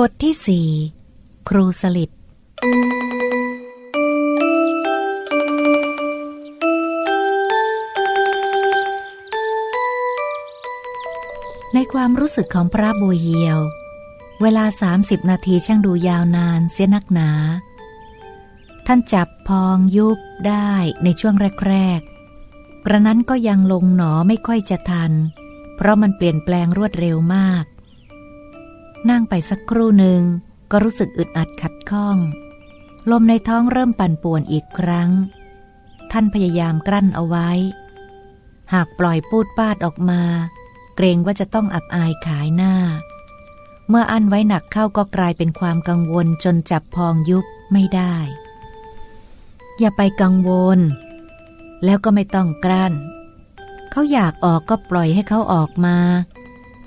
บทที่สี่ครูสลิดในความรู้สึกของพระบัวเยียว เวลา 30 นาทีช่างดูยาวนานเสียนักหนา ท่านจับพองยุบได้ในช่วงแรกๆกระนั้นก็ยังลงหนอไม่ค่อยจะทัน เพราะมันเปลี่ยนแปลงรวดเร็วมาก นั่งไปสักครู่หนึ่งก็รู้สึกอึดอัดขัดข้อง ลมในท้องเริ่มปั่นป่วนอีกครั้ง ท่านพยายามกลั้นเอาไว้ หากปล่อยปูดปาดออกมา เกรงว่าจะต้องอับอายขายหน้า เมื่ออันไว้หนักเข้าก็กลายเป็นความกังวลจนจับพองยุบไม่ได้ อย่าไปกังวล แล้วก็ไม่ต้องกลั้น เขาอยากออกก็ปล่อยให้เขาออกมา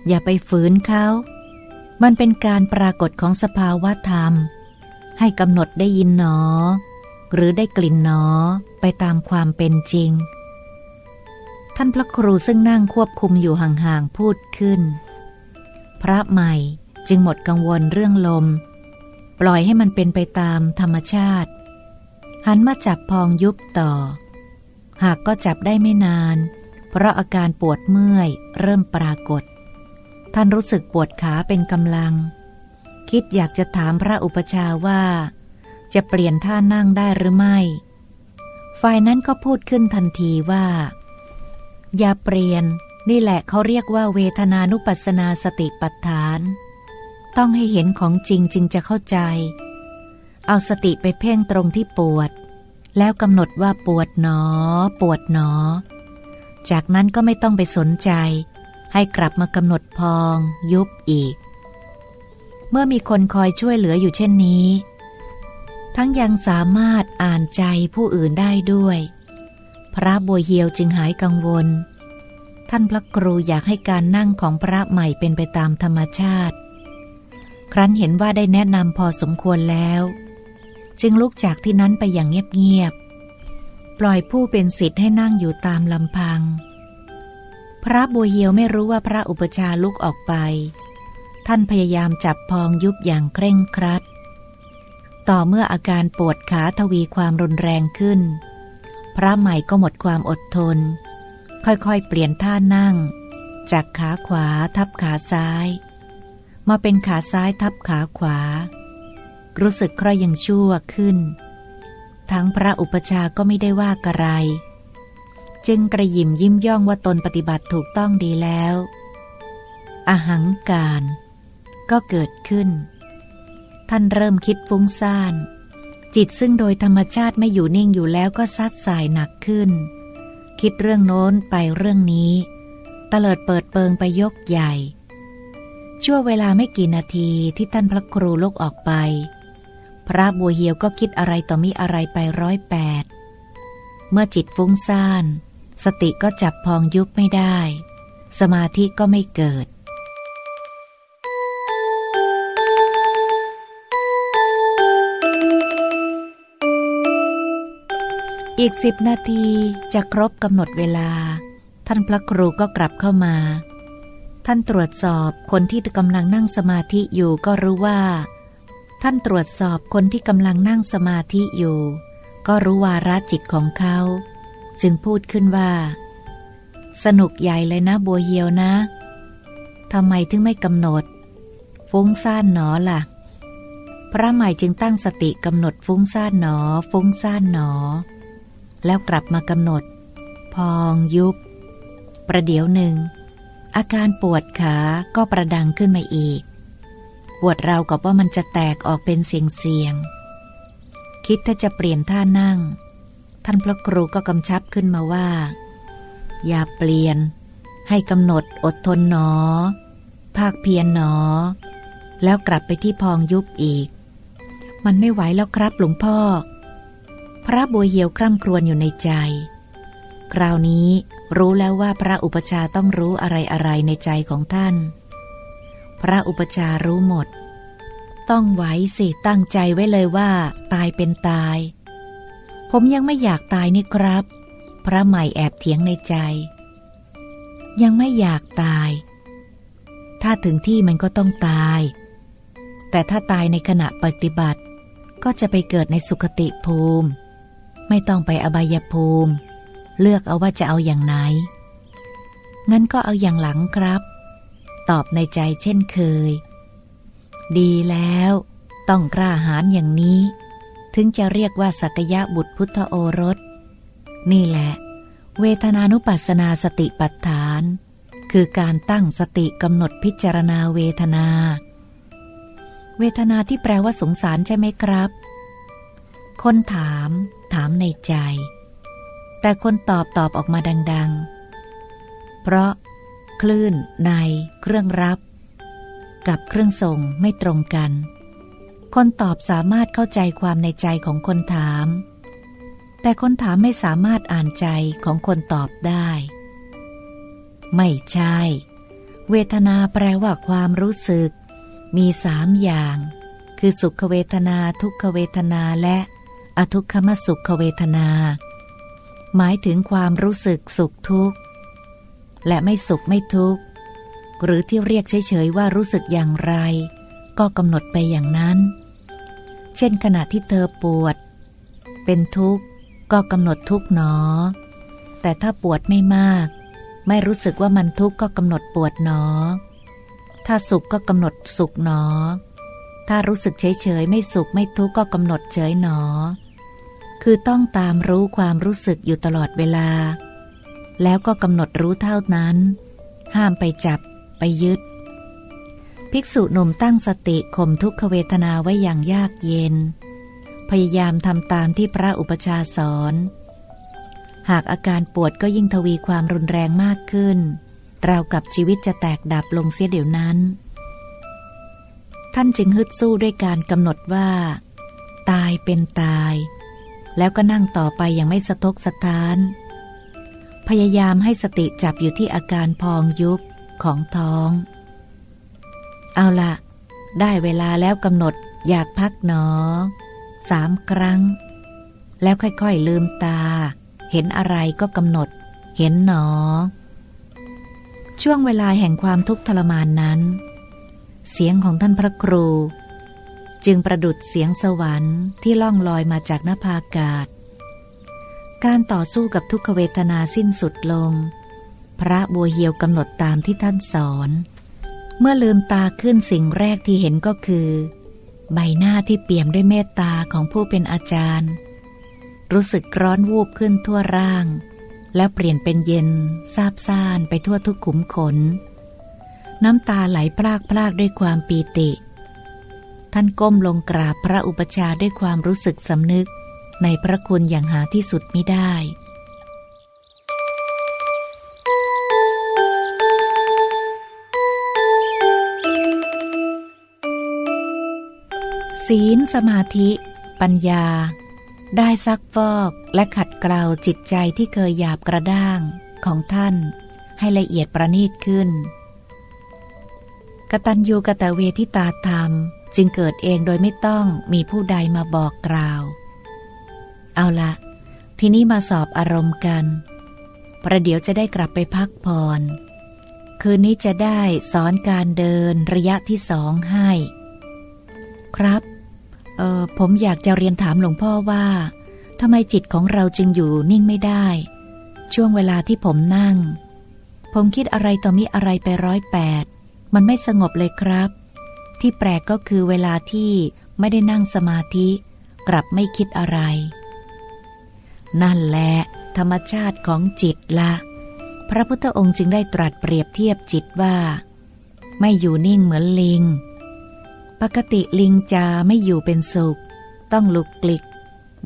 อย่าไปฝืนเขา มันเป็นการปรากฏของสภาวะธรรม ให้กำหนดได้ยินหนอ หรือได้กลิ่นหนอไปตามความเป็นจริง ท่านพระครูซึ่งนั่งควบคุมอยู่ห่างๆพูดขึ้น พระใหม่จึงหมดกังวลเรื่องลม ปล่อยให้มันเป็นไปตามธรรมชาติ หันมาจับพองยุบต่อ หากก็จับได้ไม่นาน เพราะอาการปวดเมื่อยเริ่มปรากฏ ท่านรู้สึกปวดขาเป็นกำลัง คิดอยากจะถามพระอุปชาว่า จะเปลี่ยนท่านั่งได้หรือไม่ ฝ่ายนั้นก็พูดขึ้นทันทีว่า อย่าเปลี่ยน นี่แหละเขาเรียกว่าเวทนานุปัสสนาสติปัฏฐาน ต้องให้เห็นของจริงจึงจะเข้าใจ เอาสติไปเพ่งตรงที่ปวด แล้วกำหนดว่าปวดหนอ ปวดหนอ จากนั้นก็ไม่ต้องไปสนใจ ให้กลับมากำหนดพองยุบอีก เมื่อมีคนคอยช่วยเหลืออยู่เช่นนี้ ทั้งยังสามารถอ่านใจผู้อื่นได้ด้วย พระบัวเฮียวจึงหายกังวล ท่านพระครูอยากให้การนั่งของพระใหม่เป็นไปตามธรรมชาติ ครั้นเห็นว่าได้แนะนำพอสมควรแล้ว จึงลุกจากที่นั้นไปอย่างเงียบๆปล่อยผู้เป็นสิทธิ์ให้นั่งอยู่ตามลำพัง พระบัวเฮียวไม่รู้ว่าพระอุปชาลุกออกไป ท่านพยายามจับพองยุบอย่างเคร่งครัด ต่อเมื่ออาการปวดขาทวีความรุนแรงขึ้น พระใหม่ก็หมดความอดทน ค่อยๆ เปลี่ยนท่านั่ง จากขาขวาทับขาซ้าย มาเป็นขาซ้ายทับขาขวา รู้สึกคร่อยยังชั่วขึ้น ทั้งพระอุปชาก็ไม่ได้ว่ากระไร จึงกระยิมยิ้มย่องว่าตนปฏิบัติถูกต้องดีแล้ว อหังการ ก็เกิดขึ้น ท่านเริ่มคิดฟุ้งซ่าน จิตซึ่งโดยธรรมชาติไม่อยู่นิ่งอยู่แล้วก็ซัดสายหนักขึ้น คิดเรื่องโน้นไปเรื่องนี้ตเลิดเปิดเปิงไปยกใหญ่ ชั่วเวลาไม่กี่นาทีที่ท่านพระครูลุกออกไป พระบัวเหียวก็คิดอะไรต่อมีอะไรไปร้อยแปด เมื่อจิตฟุ้งซ่าน สติก็จับพองยุบไม่ได้ สมาธิก็ไม่เกิด อีกสิบนาทีจะครบกำหนดเวลา ท่านพระครูก็กลับเข้ามา ท่านตรวจสอบคนที่กำลังนั่งสมาธิอยู่ก็รู้ว่า ท่านตรวจสอบคนที่กำลังนั่งสมาธิอยู่ ก็รู้วาระจิตของเขา จึงพูดขึ้นว่า สนุกใหญ่เลยนะบัวเหียวนะทำไมถึงไม่กำหนด ฟุ้งซ่านหนอล่ะ พระใหม่จึงตั้งสติกำหนดฟุ้งซ่านหนอ ฟุ้งซ่านหนอ แล้วกลับมากำหนด พองยุบ ประเดี๋ยวหนึ่ง อาการปวดขาก็ประดังขึ้นมาอีก ปวดเรากับว่ามันจะแตกออกเป็นเสียงเสียงคิดถ้าจะเปลี่ยนท่านั่ง ท่านพระครูก็กำชับขึ้นมาว่า อย่าเปลี่ยน ให้กำหนดอดทนหนอ ภาคเพียรหนอ แล้วกลับไปที่พองยุบอีก มันไม่ไหวแล้วครับหลวงพ่อ พระบัวเหียวคร่ำครวญอยู่ในใจ คราวนี้รู้แล้วว่าพระอุปชาต้องรู้อะไรอะไรในใจของท่าน พระอุปชารู้หมด ต้องไว้สิตั้งใจไว้เลยว่า ตายเป็นตาย ผมยังไม่อยากตายนี่ครับ พระใหม่แอบเถียงในใจ ยังไม่อยากตาย ถ้าถึงที่มันก็ต้องตาย แต่ถ้าตายในขณะปฏิบัติ ก็จะไปเกิดในสุคติภูมิ ไม่ต้องไปอบายภูมิ เลือกเอาว่าจะเอาอย่างไหน งั้นก็เอาอย่างหลังครับ ตอบในใจเช่นเคย ดีแล้ว ต้องกล้าหาญอย่างนี้ ถึงจะเรียกว่าสักยะบุตรพุทธโอรส นี่แหละ เวทนานุปัสสนาสติปัฏฐาน คือการตั้งสติกำหนดพิจารณาเวทนา เวทนาที่แปลว่าสงสารใช่ไหมครับ คนถาม ถามในใจ แต่คนตอบตอบออกมาดัง ๆ เพราะ คลื่นใน เครื่องรับ กับเครื่องส่งไม่ตรงกัน คนตอบสามารถเข้าใจความในใจของคนถาม แต่คนถามไม่สามารถอ่านใจของคนตอบได้ ไม่ใช่ เวทนาแปลว่าความรู้สึก มีสามอย่าง คือสุขเวทนาทุกขเวทนาและอทุกขมสุขเวทนา หมายถึงความรู้สึกสุขทุกข์ และไม่สุขไม่ทุกข์ หรือที่เรียกเฉยๆว่ารู้สึกอย่างไร ก็กำหนดไปอย่างนั้น เช่นขณะที่เธอปวด เป็นทุกข์ก็กำหนดทุกข์หนอ แต่ถ้าปวดไม่มาก ไม่รู้สึกว่ามันทุกข์ก็กำหนดปวดหนอ ถ้าสุขก็กำหนดสุขหนอ ถ้ารู้สึกเฉยๆไม่สุขไม่ทุกข์ก็กำหนดเฉยหนอ คือต้องตามรู้ความรู้สึกอยู่ตลอดเวลา แล้วก็กำหนดรู้เท่านั้น ห้ามไปจับไปยึด ภิกษุหนุ่มตั้งสติข่มทุกขเวทนาไว้อย่างยากเย็น พยายามทำตามที่พระอุปชาสอน หากอาการปวดก็ยิ่งทวีความรุนแรงมากขึ้น เรากับชีวิตจะแตกดับลงเสียเดี๋ยวนั้น ท่านจึงฮึดสู้ด้วยการกำหนดว่า ตายเป็นตาย แล้วก็นั่งต่อไปอย่างไม่สะทกสะท้าน พยายามให้สติจับอยู่ที่อาการพองยุบของท้อง เอาละได้เวลาแล้วกำหนดอยากพักหนอสามครั้ง แล้วค่อยๆลืมตา เห็นอะไรก็กำหนด เห็นหนอ ช่วงเวลาแห่งความทุกข์ทรมานนั้น เสียงของท่านพระครู จึงประดุดเสียงสวรรค์ที่ล่องลอยมาจากนภาอากาศ การต่อสู้กับทุกขเวทนาสิ้นสุดลง พระบัวเหียวกำหนดตามที่ท่านสอน เมื่อลืมตาขึ้นสิ่งแรกที่เห็นก็คือ ใบหน้าที่เปี่ยมด้วยเมตตาของผู้เป็นอาจารย์ รู้สึกร้อนวูบขึ้นทั่วร่าง แล้วเปลี่ยนเป็นเย็นซาบซ่านไปทั่วทุกขุมขน น้ำตาไหลพลากพลากด้วยความปีติ ท่านก้มลงกราบพระอุปชาด้วยความรู้สึกสำนึกในพระคุณอย่างหาที่สุดไม่ได้ ศีลสมาธิ ปัญญา ได้ซักฟอกและขัดเกลาจิตใจที่เคยหยาบกระด้างของท่าน ให้ละเอียดประณีตขึ้น กตัญญูกตเวทิตาธรรมจึงเกิดเองโดยไม่ต้องมีผู้ใดมาบอกกล่าว เอาละ ทีนี้มาสอบอารมณ์กัน ประเดี๋ยวจะได้กลับไปพักผ่อน คืนนี้จะได้สอนการเดินระยะที่สองให้ ครับ เออผมอยากจะเรียนถามหลวงพ่อว่าทำไมจิตของเราจึงอยู่นิ่งไม่ได้ ช่วงเวลาที่ผมนั่ง ผมคิดอะไรต่อมีอะไรไปร้อยแปดมันไม่สงบเลยครับ ที่แปลกก็คือเวลาที่ไม่ได้นั่งสมาธิ กลับไม่คิดอะไร นั่นแหละ ธรรมชาติของจิตละ พระพุทธองค์จึงได้ตรัสเปรียบเทียบจิตว่า ไม่อยู่นิ่งเหมือนลิง ปกติลิงจะไม่อยู่เป็นสุข ต้องลุกกลิก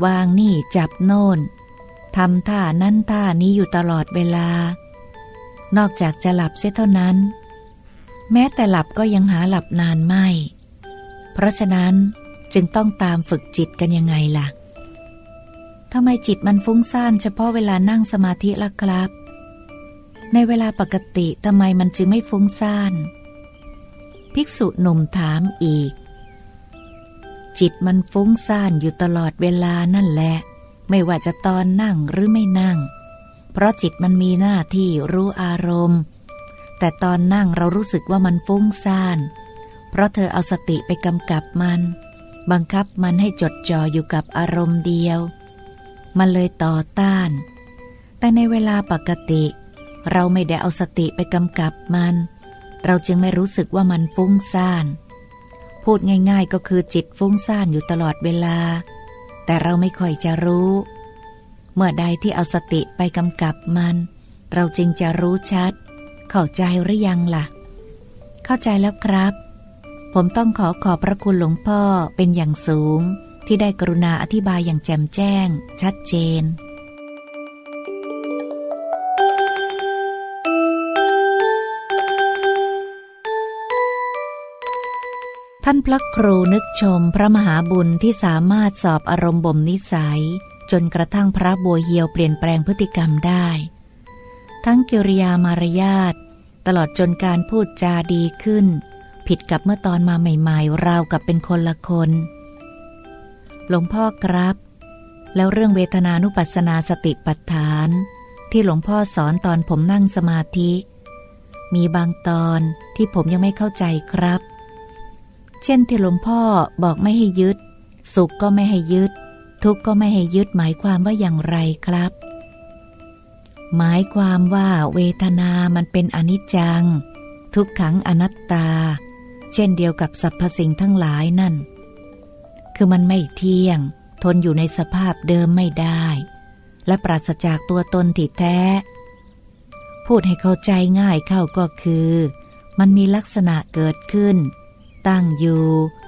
วางนี่จับโน่นทำท่านั้นท่านี้อยู่ตลอดเวลา นอกจากจะหลับเสียเท่านั้น แม้แต่หลับก็ยังหาหลับนานไม่ เพราะฉะนั้นจึงต้องตามฝึกจิตกันยังไงล่ะทำไมจิตมันฟุ้งซ่านเฉพาะเวลานั่งสมาธิล่ะครับ ในเวลาปกติทำไมมันจึงไม่ฟุ้งซ่าน ภิกษุหนุ่มถามอีก จิตมันฟุ้งซ่านอยู่ตลอดเวลานั่นแหละ ไม่ว่าจะตอนนั่งหรือไม่นั่ง เพราะจิตมันมีหน้าที่รู้อารมณ์ แต่ตอนนั่งเรารู้สึกว่ามันฟุ้งซ่าน เพราะเธอเอาสติไปกำกับมัน บังคับมันให้จดจ่ออยู่กับอารมณ์เดียว มันเลยต่อต้าน แต่ในเวลาปกติ เราไม่ได้เอาสติไปกำกับมันเเราจึงไม่รู้สึกว่ามันฟุ้งซ่าน พูดง่าย ๆก็คือจิตฟุ้งซ่านอยู่ตลอดเวลา แต่เราไม่ค่อยจะรู้ เมื่อใดที่เอาสติไปกำกับมัน เราจึงจะรู้ชัด เข้าใจหรือยังล่ะ เข้าใจแล้วครับ ผมต้องขอขอบพระคุณหลวงพ่อเป็นอย่างสูง ที่ได้กรุณาอธิบายอย่างแจ่มแจ้ง ชัดเจน ท่านพระครูนึกชมพระมหาบุญที่สามารถสอบอารมณ์บ่มนิสัย จนกระทั่งพระบัวเหียวเปลี่ยนแปลงพฤติกรรมได้ ทั้งกิริยามารยาทตลอดจนการพูดจาดีขึ้น ผิดกับเมื่อตอนมาใหม่ๆ ราวกับเป็นคนละคน หลวงพ่อครับ แล้วเรื่องเวทนานุปัสสนาสติปัฏฐาน ที่หลวงพ่อสอนตอนผมนั่งสมาธิ มีบางตอนที่ผมยังไม่เข้าใจครับ เช่นที่หลวงพ่อบอกไม่ให้ยึด สุขก็ไม่ให้ยึด ทุกข์ก็ไม่ให้ยึดหมายความว่าอย่างไรครับ หมายความว่าเวทนามันเป็นอนิจจัง ทุกขังอนัตตา เช่นเดียวกับสรรพสิ่งทั้งหลายนั่น คือมันไม่เที่ยง ทนอยู่ในสภาพเดิมไม่ได้ และปราศจากตัวตนที่แท้ พูดให้เข้าใจง่ายเข้าก็คือ มันมีลักษณะเกิดขึ้น ตั้งอยู่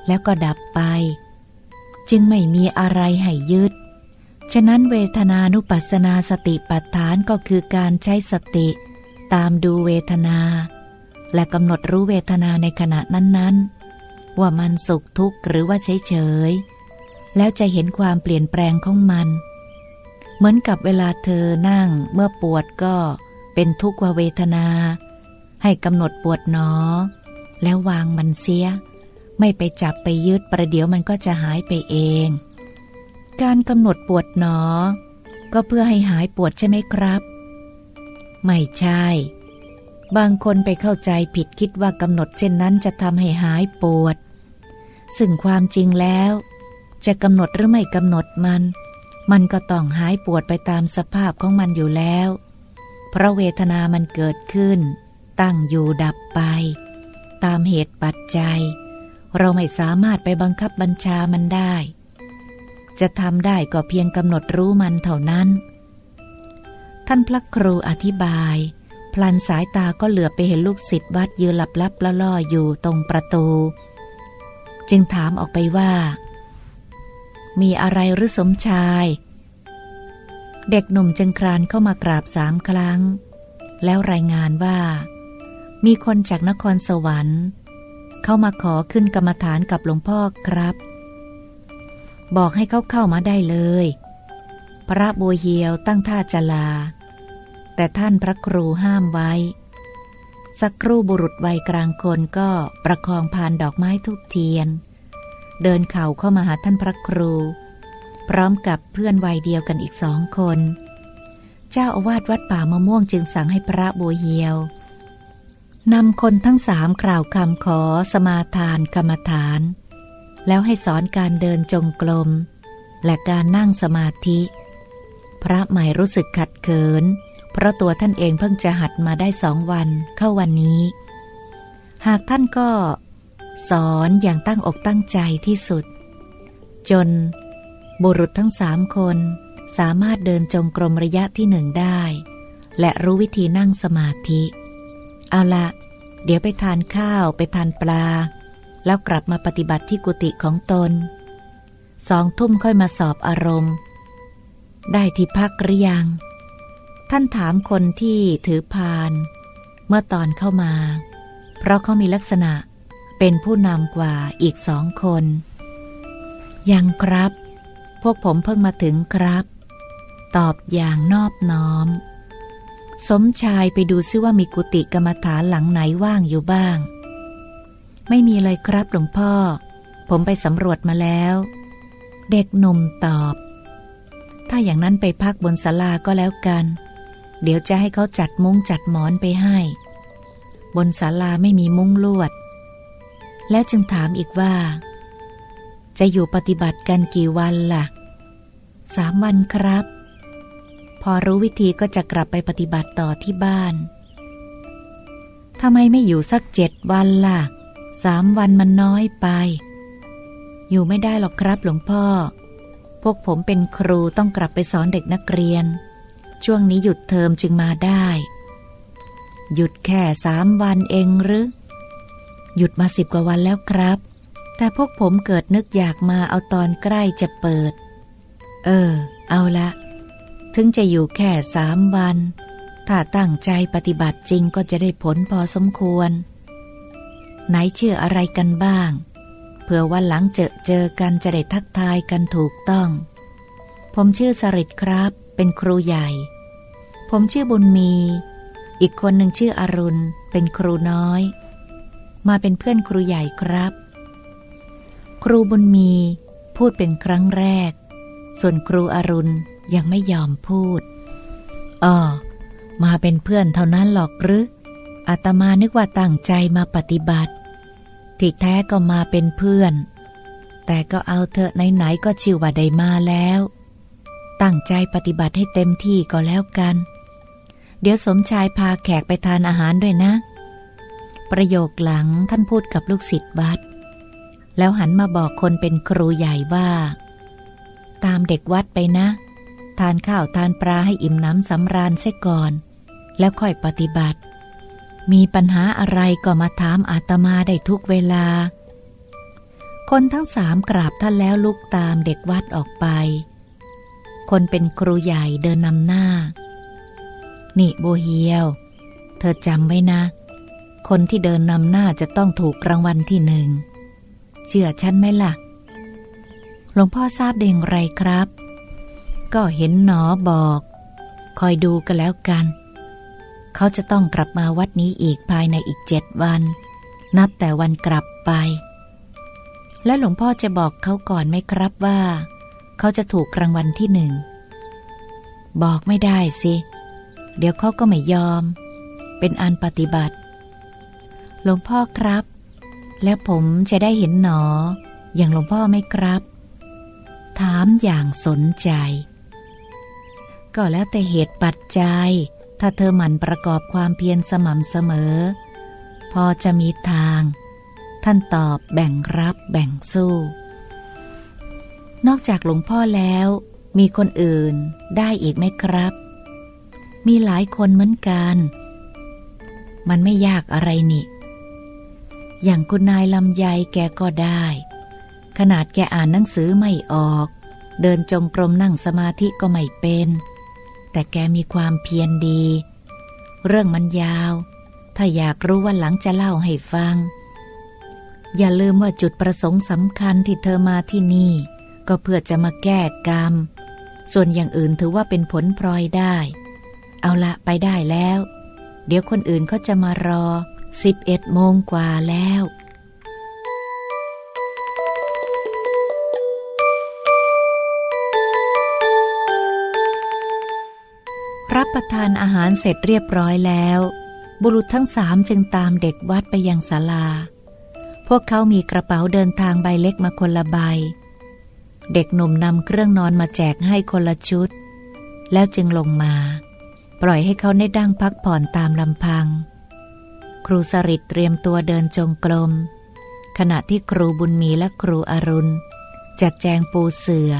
แล้วก็ดับไป จึงไม่มีอะไรให้ยึด ฉะนั้นเวทนานุปัสสนาสติปัฏฐานก็คือการใช้สติ ตามดูเวทนา และกำหนดรู้เวทนาในขณะนั้นๆ ว่ามันสุขทุกข์หรือว่าเฉยๆแล้วจะเห็นความเปลี่ยนแปลงของมัน เหมือนกับเวลาเธอนั่งเมื่อปวดก็เป็นทุกขเวทนา ให้กำหนดปวดหนอ แล้ววางมันเสีย ไม่ไปจับไปยึดประเดี๋ยวมันก็จะหายไปเอง การกำหนดปวดหนอ ก็เพื่อให้หายปวดใช่ไหมครับ ไม่ใช่ บางคนไปเข้าใจผิดคิดว่ากำหนดเช่นนั้นจะทำให้หายปวด ซึ่งความจริงแล้ว จะกำหนดหรือไม่กำหนดมัน มันก็ต้องหายปวดไปตามสภาพของมันอยู่แล้ว เพราะเวทนามันเกิดขึ้น ตั้งอยู่ดับไป ตามเหตุปัจจัย เราไม่สามารถไปบังคับบัญชามันได้ จะทำได้ก็เพียงกำหนดรู้มันเท่านั้น ท่านพระครูอธิบาย พลันสายตาก็เหลือไปเห็นลูกศิษย์วัดยืนหลับลับละล่ออยู่ตรงประตู จึงถามออกไปว่า มีอะไรหรือสมชาย เด็กหนุ่มจึงครานเข้ามากราบสามครั้ง แล้วรายงานว่า มีคนจากนครสวรรค์ เข้ามาขอขึ้นกรรมฐานกับหลวงพ่อครับ บอกให้เขาเข้ามาได้เลย พระบัวเหียวตั้งท่าจะลา แต่ท่านพระครูห้ามไว้ สักครู่บุรุษวัยกลางคนก็ประคองพานดอกไม้ทุกเทียน เดินเข่าเข้ามาหาท่านพระครู พร้อมกับเพื่อนวัยเดียวกันอีกสองคน เจ้าอาวาสวัดป่ามะม่วงจึงสั่งให้พระบัวเหียว นำคนทั้งสามกล่าวคำขอสมาทานกรรมฐาน แล้วให้สอนการเดินจงกรมและการนั่งสมาธิ พระใหม่รู้สึกขัดเขิน เพราะตัวท่านเองเพิ่งจะหัดมาได้สองวันเข้าวันนี้ หากท่านก็ สอนอย่างตั้งอกตั้งใจที่สุด จน บุรุษทั้งสามคนสามารถเดินจงกรมระยะที่หนึ่งได้ และรู้วิธีนั่งสมาธิ เอาละ เดี๋ยวไปทานข้าวไปทานปลา แล้วกลับมาปฏิบัติที่กุฏิของตน สองทุ่มค่อยมาสอบอารมณ์ ได้ที่พักหรือยัง ท่านถามคนที่ถือพาน เมื่อตอนเข้ามา เพราะเขามีลักษณะเป็นผู้นำกว่าอีกสองคน ยังครับ พวกผมเพิ่งมาถึงครับ ตอบอย่างนอบน้อม สมชายไปดูซิว่ามีกุฏิกรรมฐานหลังไหนว่างอยู่บ้าง ไม่มีเลยครับหลวงพ่อ ผมไปสำรวจมาแล้ว เด็กหนุ่มตอบ ถ้าอย่างนั้นไปพักบนศาลาก็แล้วกัน เดี๋ยวจะให้เขาจัดมุ้งจัดหมอนไปให้ บนศาลาไม่มีมุ้งลวด แล้วจึงถามอีกว่า จะอยู่ปฏิบัติกันกี่วันล่ะ สามวันครับ พอรู้วิธีก็จะกลับไปปฏิบัติต่อที่บ้านทำไมไม่อยู่สักเจ็ดวันล่ะสามวันมันน้อยไป อยู่ไม่ได้หรอกครับหลวงพ่อ พวกผมเป็นครูต้องกลับไปสอนเด็กนักเรียน ช่วงนี้หยุดเทอมจึงมาได้ หยุดแค่สามวันเองหรือ หยุดมาสิบกว่าวันแล้วครับ แต่พวกผมเกิดนึกอยากมาเอาตอนใกล้จะเปิด เออ เอาละ ถึงจะอยู่แค่สามวัน ถ้าตั้งใจปฏิบัติจริงก็จะได้ผลพอสมควร ไหนเชื่ออะไรกันบ้าง เผื่อวันหลังเจอเจอกันจะได้ทักทายกันถูกต้อง ผมชื่อสริตครับ เป็นครูใหญ่ ผมชื่อบุญมี อีกคนหนึ่งชื่ออรุณ เป็นครูน้อย มาเป็นเพื่อนครูใหญ่ครับ ครูบุญมี พูดเป็นครั้งแรก ส่วนครูอรุณ ยังไม่ยอมพูดอ๋อมาเป็นเพื่อนเท่านั้นหรอกหรืออาตมานึกว่าตั้งใจมาปฏิบัติที่แท้ก็มาเป็นเพื่อน แต่ก็เอาเถอะไหนๆก็ชิวว่าได้มาแล้ว ตั้งใจปฏิบัติให้เต็มที่ก็แล้วกัน เดี๋ยวสมชายพาแขกไปทานอาหารด้วยนะ ประโยคหลังท่านพูดกับลูกศิษย์วัด แล้วหันมาบอกคนเป็นครูใหญ่ว่า ตามเด็กวัดไปนะ ทานข้าวทานปลาให้อิ่มน้ำสำราญเสียก่อน แล้วค่อยปฏิบัติ มีปัญหาอะไรก็มาถามอาตมาได้ทุกเวลา คนทั้งสามกราบท่านแล้วลุกตามเด็กวัดออกไป คนเป็นครูใหญ่เดินนำหน้า นี่โบเฮียว เธอจำไว้นะ คนที่เดินนำหน้าจะต้องถูกรางวัลที่หนึ่ง เชื่อฉันไหมล่ะหลวงพ่อทราบได้อย่างไรครับ ก็เห็นหนอบอก คอยดูกันแล้วกัน เขาจะต้องกลับมาวัดนี้อีกภายในอีกเจ็ดวัน นับแต่วันกลับไป และหลวงพ่อจะบอกเขาก่อนไหมครับว่า เขาจะถูกรางวัลที่หนึ่ง บอกไม่ได้สิ เดี๋ยวเขาก็ไม่ยอม เป็นอันปฏิบัติ หลวงพ่อครับ แล้วผมจะได้เห็นหนอ อย่างหลวงพ่อไหมครับ ถามอย่างสนใจ ก็แล้วแต่เหตุปัจจัย ถ้าเธอหมั่นประกอบความเพียรสม่ำเสมอ พอจะมีทาง ท่านตอบแบ่งรับแบ่งสู้ นอกจากหลวงพ่อแล้ว มีคนอื่นได้อีกไหมครับ มีหลายคนเหมือนกัน มันไม่ยากอะไรนี่ อย่างคุณนายลำไยแกก็ได้ ขนาดแกอ่านหนังสือไม่ออก เดินจงกรมนั่งสมาธิก็ไม่เป็น แต่แกมีความเพียรดี เรื่องมันยาว ถ้าอยากรู้ว่าหลังจะเล่าให้ฟัง อย่าลืมว่าจุดประสงค์สำคัญที่เธอมาที่นี่ ก็เพื่อจะมาแก้กรรม ส่วนอย่างอื่นถือว่าเป็นผลพลอยได้ เอาละไปได้แล้ว เดี๋ยวคนอื่นเขาจะมารอ 11โมงกว่าแล้ว ประทานอาหารเสร็จเรียบร้อยแล้ว บุรุษทั้งสามจึงตามเด็กวัดไปยังศาลา พวกเขามีกระเป๋าเดินทางใบเล็กมาคนละใบ เด็กหนุ่มนำเครื่องนอนมาแจกให้คนละชุด แล้วจึงลงมา ปล่อยให้เขาได้ดั้งพักผ่อนตามลำพัง ครูสริตเตรียมตัวเดินจงกรม ขณะที่ครูบุญมีและครูอรุณ จัดแจงปูเสือ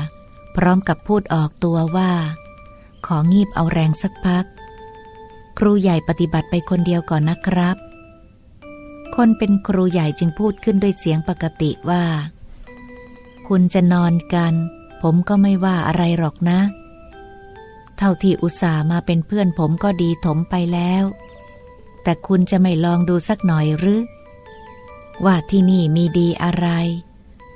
พร้อมกับพูดออกตัวว่า ของีบเอาแรงสักพัก ครูใหญ่ปฏิบัติไปคนเดียวก่อนนะครับ คนเป็นครูใหญ่จึงพูดขึ้นด้วยเสียงปกติว่า คุณจะนอนกัน ผมก็ไม่ว่าอะไรหรอกนะ เท่าที่อุตส่าห์มาเป็นเพื่อนผมก็ดีถมไปแล้ว แต่คุณจะไม่ลองดูสักหน่อยหรือว่าที่นี่มีดีอะไร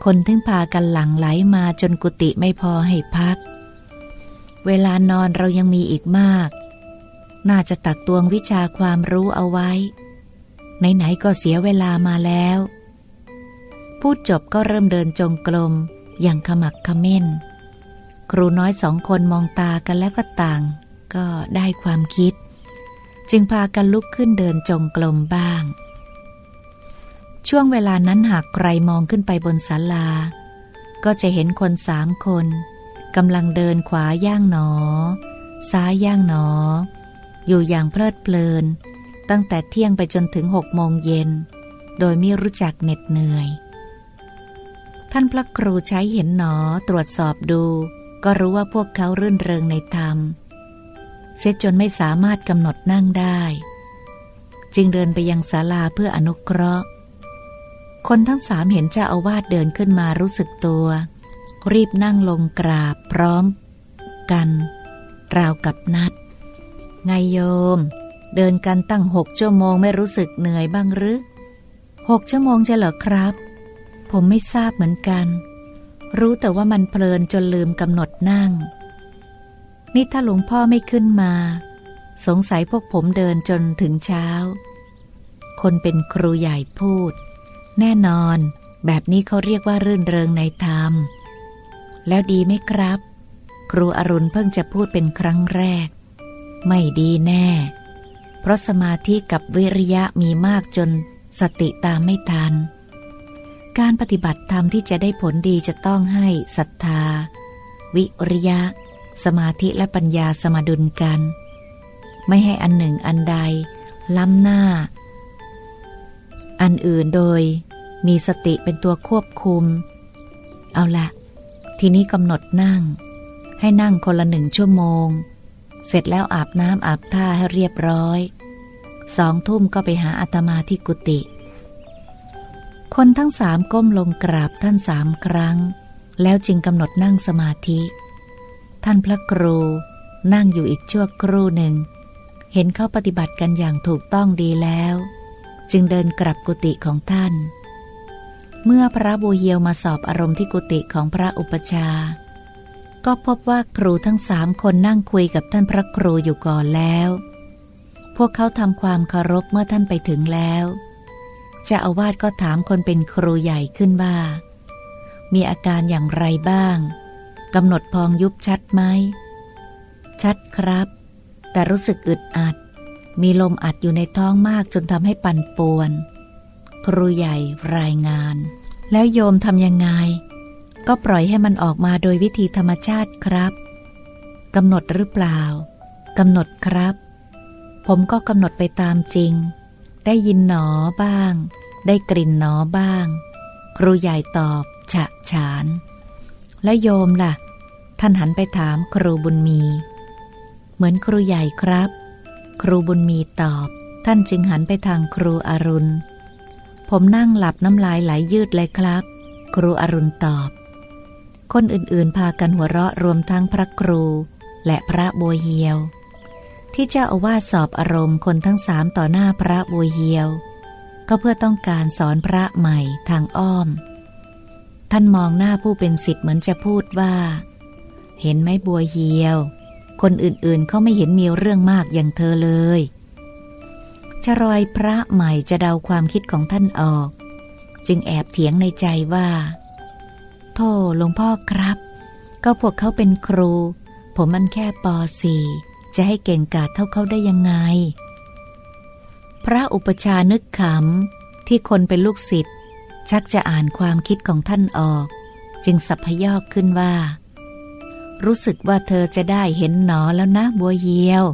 คนถึงพากันหลั่งไหลมาจนกุฏิไม่พอให้พัก เวลานอนเรายังมีอีกมาก น่าจะตักตวงวิชาความรู้เอาไว้ ไหนๆก็เสียเวลามาแล้ว พูดจบก็เริ่มเดินจงกรมอย่างขมักขม้น ครูน้อยสองคนมองตากันแล้วก็ต่าง ก็ได้ความคิด จึงพากันลุกขึ้นเดินจงกรมบ้าง ช่วงเวลานั้นหากใครมองขึ้นไปบนศาลา ก็จะเห็นคนสามคน กำลังเดินขวาย่างหนอ ซ้ายย่างหนอ อยู่อย่างเพลิดเพลิน ตั้งแต่เที่ยงไปจนถึงหกโมงเย็น โดยไม่รู้จักเหน็ดเหนื่อย ท่านพระครูใช้เห็นหนอตรวจสอบดู ก็รู้ว่าพวกเขารื่นเริงในธรรม เสียจนไม่สามารถกำหนดนั่งได้ จึงเดินไปยังศาลาเพื่ออนุเคราะห์ คนทั้งสามเห็นเจ้าอาวาสเดินขึ้นมารู้สึกตัว รีบนั่งลงกราบพร้อมกัน ราวกับนัดไงโยม เดินกันตั้งหกชั่วโมงไม่รู้สึกเหนื่อยบ้างหรือหกชั่วโมงจะเหรอครับ ผมไม่ทราบเหมือนกัน รู้แต่ว่ามันเพลินจนลืมกำหนดนั่ง นี่ถ้าหลวงพ่อไม่ขึ้นมา สงสัยพวกผมเดินจนถึงเช้า คนเป็นครูใหญ่พูด แน่นอน แบบนี้เขาเรียกว่ารื่นเริงในธรรม แล้วดีไหมครับ ครูอรุณเพิ่งจะพูดเป็นครั้งแรก ไม่ดีแน่ เพราะสมาธิกับวิริยะมีมากจนสติตามไม่ทัน การปฏิบัติธรรมที่จะได้ผลดีจะต้องให้ศรัทธา วิริยะ สมาธิและปัญญาสมดุลกัน ไม่ให้อันหนึ่งอันใด ล้ำหน้า อันอื่นโดย มีสติเป็นตัวควบคุม เอาละ ทีนี้กำหนดนั่ง ให้นั่งคนละหนึ่งชั่วโมง เสร็จแล้วอาบน้ำอาบท่าให้เรียบร้อย สองทุ่มก็ไปหาอาตมาที่กุฏิคนทั้งสามก้มลงกราบท่านสามครั้ง แล้วจึงกำหนดนั่งสมาธิ ท่านพระครูนั่งอยู่อีกชั่วครู่หนึ่ง เห็นเขาปฏิบัติกันอย่างถูกต้องดีแล้ว จึงเดินกลับกุฏิของท่าน เมื่อพระบูเยียวมาสอบอารมณ์ที่กุฏิของพระอุปชา ก็พบว่าครูทั้งสามคนนั่งคุยกับท่านพระครูอยู่ก่อนแล้ว พวกเขาทำความเคารพเมื่อท่านไปถึงแล้วเจ้าอาวาสก็ถามคนเป็นครูใหญ่ขึ้นว่า มีอาการอย่างไรบ้างกำหนดพองยุบชัดไหม ชัดครับ แต่รู้สึกอึดอัด มีลมอัดอยู่ในท้องมากจนทำให้ปั่นป่วน ครูใหญ่รายงาน แล้วโยมทำยังไง ก็ปล่อยให้มันออกมาโดยวิธีธรรมชาติครับกำหนดหรือเปล่ากำหนดครับ ผมก็กำหนดไปตามจริง ได้ยินหนอบ้าง ได้กลิ่นหนอบ้าง ครูใหญ่ตอบ ฉะฉาน แล้วโยมล่ะ ท่านหันไปถามครูบุญมี เหมือนครูใหญ่ครับ ครูบุญมีตอบ ท่านจึงหันไปทางครูอรุณ ผมนั่งหลับน้ำลายไหลยยืดเลยครับ ครูอรุณตอบ คนอื่นๆ พากันหัวเราะรวมทั้งพระครู และพระบัวเฮียว ที่เจ้าอาวาสสอบอารมณ์คนทั้งสามต่อหน้าพระบัวเฮียว ก็เพื่อต้องการสอนพระใหม่ทางอ้อม ท่านมองหน้าผู้เป็นสิทธิ์เหมือนจะพูดว่า เห็นไหมบัวเฮียว คนอื่นๆเขาไม่เห็นมีเรื่องมากอย่างเธอเลย ชรอยพระใหม่จะเดาความคิดของท่านออก จึงแอบเถียงในใจว่าโธ่หลวงพ่อครับ ก็พวกเขาเป็นครู ผมมันแค่ป .4 จะให้เก่งกาจเท่าเขาได้ยังไง พระอุปชานึกขำที่คนเป็นลูกศิษย์ชักจะอ่านความคิดของท่านออก จึงสัพพยอกขึ้นว่า รู้สึกว่าเธอจะได้เห็นหนอแล้วนะบัวเยียว